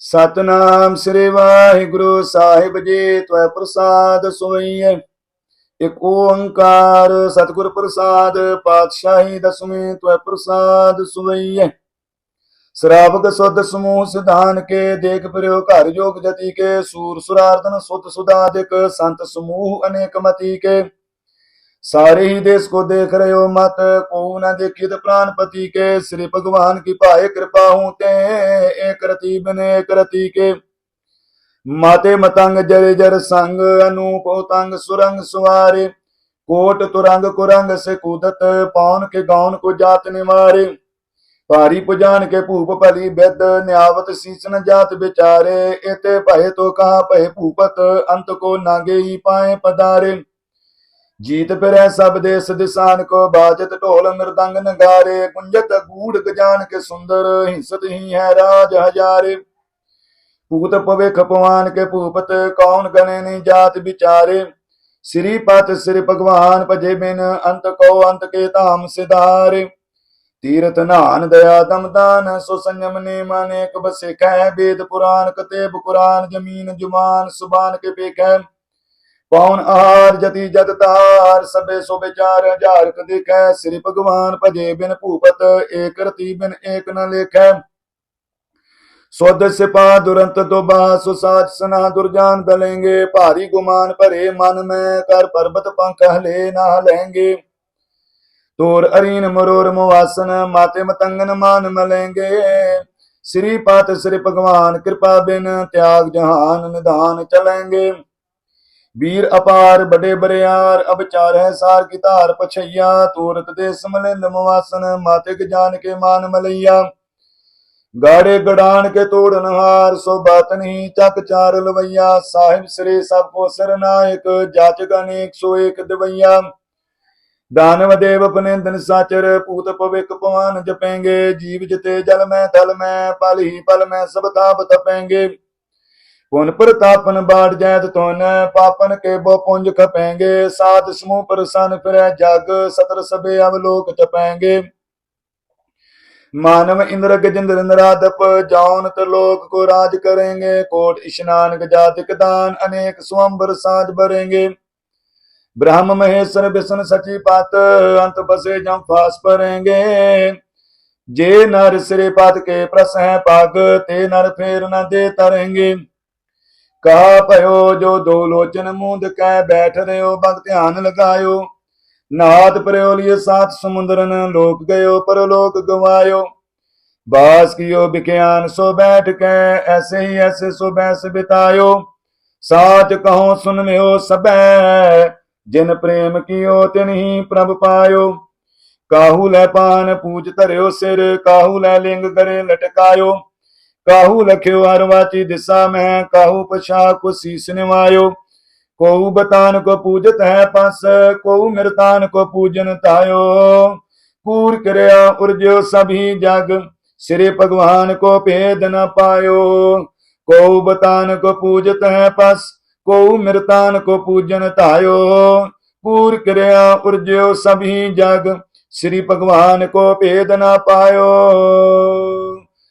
ਸਤਨਾਮ ਸ੍ਰੀ ਵਾਹਿਗੁਰੂ ਸਾਹਿਬ ਜੀ, ਤਵੈ ਪ੍ਰਸਾਦ ਸੋਈਐ ਇਕ ਓੰਕਾਰ ਸਤਿਗੁਰ ਪ੍ਰਸਾਦ ਪਾਤਸ਼ਾਹੀ ਦਸਵੇਂ, ਤਵੈ ਪ੍ਰਸਾਦ ਸੁਵਈਐ। ਸ਼ਰਾਵਕ ਸੁਧ ਸਮੂਹ ਸਿਧਾਨ ਕੇ, ਦੇਖ ਪਰਿਓ ਘਰ ਜੋਗ ਜਤੀ ਕੇ, ਸੂਰ ਸੁਰਾਰਦਨ ਸੁਤ ਸੁਦਾਦਿਕ ਸੰਤ ਸਮੂਹ ਅਨੇਕ ਮਤੀ ਕੇ। सारे ही देश को देख रहे हो मत को न देखित प्राणपति के श्री भगवान की पाए कृपा हूं ते एक रति बने एक रति के माते मतंग जर जर संग अनूप उतंग सुरंग सुवारे कोट तुरंग कुरंग से कूदत पौन के गौन को जात निवारे ਭਾਰੀ ਪੁਜਾਨ ਕੇ ਭੂਪ ਭਲੀ ਬਿਦ ਨਿਆਵਤ ਸੀਸਨ ਜਾਤ ਵਿਚਾਰੇ ਇਤੇ ਭਏ ਤੋ ਕਹਾ ਭਏ ਭੂਪਤ ਅੰਤ ਕੋ ਨਾਗੇ ਹੀ ਪਾਏ ਪਦਾਰੇ ਜੀਤ ਫਿਰੈ ਸਭ ਦੇਸ ਦਿਸਾਨ ਕੋ ਬਾਜਤ ਢੋਲ ਮਿਰਦੰਗ ਨਗਾਰੇ ਗੁੰਜਤ ਗੂੜ ਗਜਾਨ ਕੇ ਸੁੰਦਰ, ਹਿੰਸਤ ਹੀ ਹੈ ਰਾਜ ਹਜ਼ਾਰੇ। ਭੂਤ ਭਵਿਖ ਪਵਾਨ ਕੇ ਭੂਪਤ, ਕੌਣ ਗਣੇ ਨਹੀਂ ਜਾਤ ਵਿਚਾਰੇ। ਸ੍ਰੀ ਪਤ ਸ੍ਰੀ ਭਗਵਾਨ ਭਜੇ ਬਿਨ ਅੰਤ ਕੋ ਅੰਤ ਕੇ ਧਾਮ ਸਿਧਾਰੇ। ਤੀਰਥ ਨਾਨ ਦਇਆ ਦਮਦਾਨ ਸੋ ਸੰਜਮ ਨੇ ਮਾਨੇ ਕਬ ਸਿਖੈ ਵੇਦ ਪੁਰਾਨ, ਕਤੇਬ ਕੁਰਾਨ, ਜਮੀਨ ਜੁਮਾਨ, ਸੁਬਾਨ ਕੇ ਪੇਖੈ ਪੌਣ ਆਹਾਰ ਜਤੀ ਜਤ ਤਾਰ? ਸਭੇ ਸੋ ਵਿਚਾਰ ਹਜ਼ਾਰ ਕ ਦੇਖੈ। ਸ੍ਰੀ ਭਗਵਾਨ ਭਜੇ ਬਿਨ ਭੂਪਤ ਏਕ ਰਤੀ ਬਿਨ ਏਕ ਨ ਲੇਖੈ। ਸੁਧ ਸਿਪਾ ਦੁਰੰਤ ਦੁਬਾ ਸੋ ਸਨਾ ਦੁਰਜਾਨ ਦਲੇਂਗੇ। ਭਾਰੀ ਗੁਮਾਨ ਭਰੇ ਮਨ ਮੈਂ, ਕਰ ਪਰਬਤ ਪੰਖ ਹਲੇ ਨਾ ਲਹਿੰਗੇ ਤੋਰ ਅਰੀਨ ਮਰੋਰ ਮੁਵਾਸਨ ਮਾਤੇ ਮਤੰਗਨ ਮਾਨ ਮਲੇਂਗੇ। ਸ੍ਰੀ ਪਤ ਸ੍ਰੀ ਭਗਵਾਨ ਕਿਰਪਾ ਬਿਨ ਤਿਆਗ ਜਹਾਨ ਨਿਧਾਨ ਚਲੇਂਗੇ। ਵੀਰ ਅਪਾਰ ਬੜੇ ਬਰਿਆਰ, ਅਬਚਾਰ ਹੈ ਸਾਰ ਕੀ ਧਾਰ ਪਛਈਆ, ਤੂਰਤ ਦੇ ਸਮਲਿੰਦ ਮਵਾਸਨ ਮਾਤਿਕ ਜਾਨ ਕੇ ਮਾਨ ਮਲਈਆ। ਗਾੜੇ ਗੜਾਨ ਕੇ ਤੋੜਨ ਹਾਰ ਸੋ ਬਾਤ ਨਹੀਂ ਚੱਕ ਚਾਰ ਲਵਈਆ। ਸਾਹਿਬ ਸ੍ਰੀ ਸਭ ਕੋ ਸਰਨਾਇਕ ਜਾਚਕ ਅਨੇਕ, ਸੋ ਏਕ ਦਵਈਆ। ਦਾਨਵ ਦੇਵ ਪਨਿੰਦਨ ਸਾਚਰ ਪੂਤ ਪਵਿਕ ਪਵਾਨ ਜਪੇਂਗੇ। ਜੀਵ ਜਤੇ ਜਲ ਮੈਂ, ਥਲ ਮੈਂ, ਪਲ ਹੀ ਪਲ ਮੈਂ, ਸਭ ਤਾਪ ਤਪੇਂਗੇ। पुन प्रतापन बाट जैत तुन पापन के बो पुंज खपेंगे सात समूह प्रसन फिर जग सतर सबे अवलोक चपेंगे मानव इंद्र गजेंद्र नराधप जाऊन त्रिलोक को राज करेंगे कोट स्नान गजातिक दान अनेक स्वयंवर साज भरेंगे ब्रह्म महेश्वर विष्णु सची पात अंत बसे जम फास भरेंगे जे नर सिरे पात के प्रस है पाग ते नर फेर न दे तरेंगे ਕਹਾ ਭਇਓ ਜੋ ਦੋ ਲੋਚਨ ਮੂੰਦ ਕੈ ਬੈਠ ਰਿਓ ਬਗ ਧਿਆਨ ਲਗਾਇਓ। ਨਾਦ ਪਰਿਓ ਲਿਏ ਸਾਥ ਸਮੁੰਦਰਨ, ਲੋਕ ਗਇਓ ਪਰਲੋਕ ਗਵਾਇਓ। ਬਾਸ ਕੀਓ ਵਿਗਿਆਨ ਸੋ ਬੈਠ ਕੈ ਐਸੇ ਹੀ ਐਸੇ, ਸੋ ਬੈਸ ਬਿਤਾਇਓ। ਸਾਚ ਕਹੋ ਸੁਨਮਿਓ ਸਬੈ ਜਿਨ ਪ੍ਰੇਮ ਕੀਓ ਤਿਨਹੀ ਪ੍ਰਭ ਪਾਇਓ। ਕਾਹੂ ਲੈ ਪਾਨ ਪੂਜ ਧਰਿਓ ਸਿਰ, ਕਾਹੂ ਲੈ ਲਿੰਗ ਕਰੇ ਲਟਕਾਇਓ। ਕਾਹੂ ਲਖਿਓ ਹਰ ਵਾਚੀ ਦਿਸਾ ਮੈਂ ਕਾਹੂ ਪਛਾ ਕੋ ਸੀਸ ਨਿਵਾਇਓ ਕੋਉ ਬਤਾਨ ਕੋ ਪੂਜਤ ਹੈ ਪਸ ਕੋਉ ਮਿਰਤਾਨ ਕੋ ਪੂਜਨ ਤਾਇਓ ਕੂਰ ਕਰਿਆ ਉਰਜਿਓ ਸਭੀ ਜਗ ਸ੍ਰੀ ਭਗਵਾਨ ਕੋ ਭੇਦ ਨ ਪਾਇਓ ਕੋਉ ਬਤਾਨ ਕੋ ਪੂਜਤ ਹੈ ਪਸ ਕੋ ਮਿਰਤਾਨ ਕੋ ਪੂਜਨ ਧਾਇਓ ਪੂਰ ਕਰਿਆ ਉਰਜਿਓ ਸਭੀ ਜਗ ਸ੍ਰੀ ਭਗਵਾਨ ਕੋ ਭੇਦ ਨਾ ਪਾਇਓ